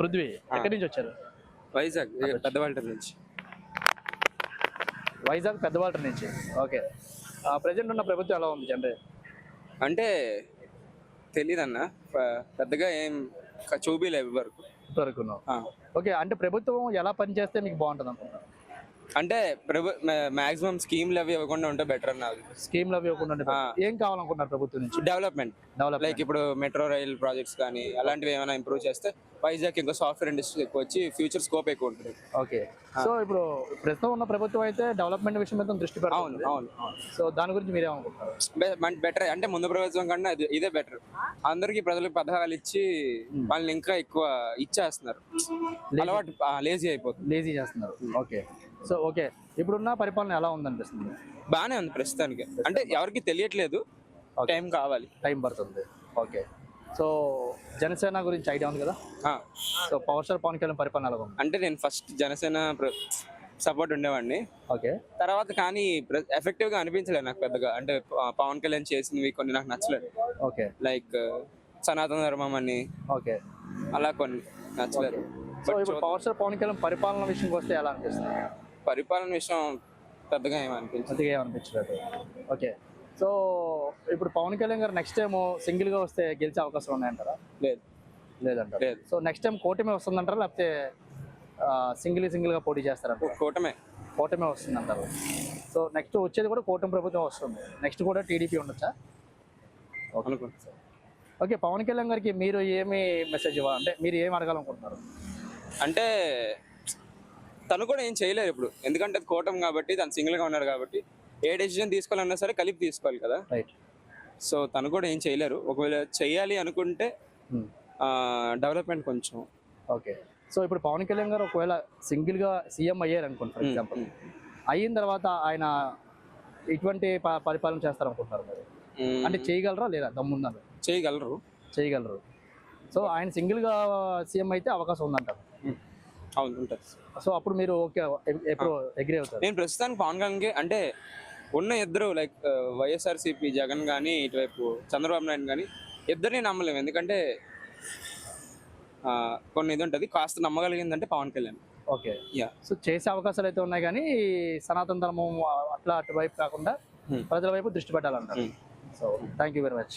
పృథ్వీ ఎక్కడి నుంచి వచ్చారు? వైజాగ్ పెద్దవాళ్ళ నుంచి. వైజాగ్ పెద్దవాళ్ళ నుంచి. ఓకే. ప్రజెంట్ ఉన్న ప్రభుత్వం ఎలా ఉంది అంటే తెలీదన్న. ప- పెద్దగా ఏం చూపిలే వరకు ఇప్పటివరకు. ఓకే అంటే ప్రభుత్వం ఎలా పనిచేస్తే మీకు బాగుంటుంది అనుకుంటున్నారు? అంటే మాక్సిమం స్కీమ్లు అవి ఇవ్వకుండా ఉంటే బెటర్ అన్నది స్కీమ్లు అవి ఇవ్వకుండా. ఏం కావాలనుకుంటున్నారు ప్రభుత్వం నుంచి? డెవలప్మెంట్ డెవలప్ లైక్ ఇప్పుడు మెట్రో రైల్ ప్రాజెక్ట్స్ కానీ అలాంటివి ఏమైనా ఇంప్రూవ్ చేస్తే వైజాగ్ ఇంకా సాఫ్ట్వేర్ ఇండస్ట్రీ ఎక్కువ వచ్చి ఫ్యూచర్ స్కోప్ ఎక్కువ ఉంటుంది. ఓకే సో ఇప్పుడు ప్రస్తుతం ఉన్న ప్రభుత్వం అయితే డెవలప్మెంట్ విషయం మీద దృష్టి అవును అవును. సో దాని గురించి మీరేమనుకుంటున్నారు బెటర్ అంటే ముందు ప్రభుత్వం కన్నా ఇది- ఇదే బెటర్ అందరికి ప్రజలకు పథకాలు ఇచ్చి వాళ్ళని ఇంకా ఎక్కువ ఇచ్చేస్తున్నారు. అలవాటు లేజీ అయిపోతుంది. లేజీ చేస్తున్నారు. Okay so okay. ఇప్పుడున్న పరిపాలన ఎలా ఉందనిపిస్తుంది? బాగానే ఉంది ప్రస్తుతానికి. అంటే ఎవరికి తెలియట్లేదు. టైం కావాలి. టైం పడుతుంది. ఓకే. సో జనసేన గురించి ఐడియా ఉంది కదా? So power star Pawan Kalyan పరిపాలన ఎలా ఉంది? అంటే నేను ఫస్ట్ జనసేన సపోర్ట్ ఉండేవాడిని. ఓకే. తర్వాత కానీ ఎఫెక్టివ్గా అనిపించలేదు నాకు పెద్దగా. అంటే పవన్ కళ్యాణ్ చేసినవి కొన్ని నాకు నచ్చలేదు. ఓకే. లైక్ సనాతన ధర్మం అని. ఓకే. అలా కొన్ని నచ్చలేదు. సో ఇప్పుడు పవర్ స్టార్ పవన్ కళ్యాణ్ పరిపాలన విషయంకి వస్తే ఎలా అనిపిస్తుంది? పరిపాలన విషయం పెద్దగా ఏమనిపించదు ఏమనిపించలేదు ఓకే. సో ఇప్పుడు పవన్ కళ్యాణ్ గారు నెక్స్ట్ టైం సింగిల్గా వస్తే గెలిచే అవకాశం ఉన్నాయంటారా? లేదు. లేదంటారా. లేదు. సో నెక్స్ట్ టైం కూటమి వస్తుందంటారా? లేకపోతే సింగిల్ సింగిల్గా పోటీ చేస్తారంటారా? కూటమే. కూటమి వస్తుందంటారు. సో నెక్స్ట్ వచ్చేది కూడా కూటమి ప్రభుత్వం వస్తుంది. నెక్స్ట్ కూడా టీడీపీ ఉండొచ్చా? ఓకే. పవన్ కళ్యాణ్ గారికి మీరు ఏమి మెసేజ్ ఇవ్వాలి? అంటే మీరు ఏం అడగాలనుకుంటున్నారు? అంటే తను కూడా ఏం చేయలేరు ఇప్పుడు. ఎందుకంటే అది కూటమి కాబట్టి తను single గా ఉన్నారు కాబట్టి ఏ డెసిజన్ తీసుకోవాలన్నా సరే కలిపి తీసుకోవాలి కదా. రైట్ సో తను కూడా ఏం చేయలేరు. ఒకవేళ చేయాలి అనుకుంటే డెవలప్మెంట్ కొంచెం. ఓకే సో ఇప్పుడు పవన్ కళ్యాణ్ గారు ఒకవేళ సింగిల్గా సీఎం అయ్యారు అనుకోండి ఫర్ ఎగ్జాంపుల్ అయిన తర్వాత ఆయన ఇటువంటి ప- పరిపాలన చేస్తారనుకుంటున్నారు మీరు. మ్మ్, అంటే చేయగలరా లేదా? దమ్మున్నారు చేయగలరు. చేయగలరు. సో ఆయన సింగిల్గా సీఎం అయితే అవకాశం ఉందంటారు. అవును ఉంటుంది. సో అప్పుడు మీరు ఓకే ఎప్పుడు అగ్రి అవుతారు. నేను ప్రస్తుతానికి పవన్ కళ్యాణ్కి అంటే ఉన్న ఇద్దరు లైక్ వైఎస్ఆర్సీపీ జగన్ కానీ ఇటువైపు చంద్రబాబు నాయుడు కానీ ఇద్దరిని నమ్మలేము. ఎందుకంటే ఆ, కొన్ని ఇది ఉంటుంది కాస్త నమ్మగలిగిందంటే Pawan Kalyan. Okay. Yeah so చేసే అవకాశాలు అయితే ఉన్నాయి కానీ సనాతన ధర్మం అట్లా అటువైపు కాకుండా Hmm. ప్రజల వైపు దృష్టి పెట్టాలంటారు. So thank you very much